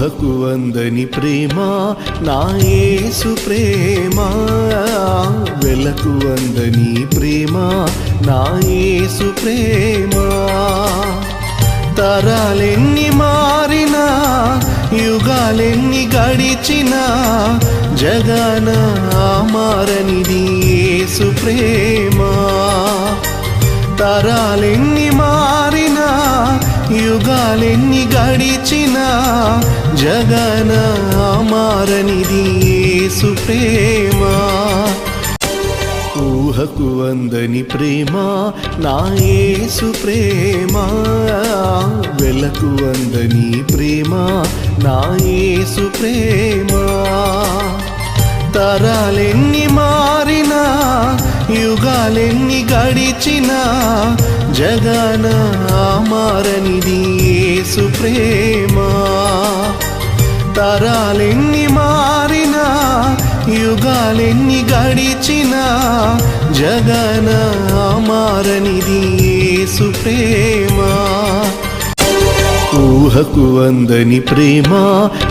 ఊహకు అందని ప్రేమ నా యేసు ప్రేమ. వెలకు అందని ప్రేమ నా యేసు ప్రేమ. తరాలెన్ని మారినా యుగాలెన్ని గడిచినా జగన మారనిది యేసు ప్రేమ. తరాలెన్ని యుగాలెన్ని గడిచినా జగన మారనిది యేసు ప్రేమ. ఊహకు అందని ప్రేమ నా యేసు ప్రేమ. వెలకు అందని ప్రేమ నా యేసు ప్రేమ. తరాలెన్ని మారినా యుగాలెన్ని గడిచినా జగన మారనిది యేసు ప్రేమ. తరాలెన్ని మారినా యుగాలెన్ని గడిచినా జగన మారనిది యేసు ప్రేమ. ఊహకు అందని ప్రేమ.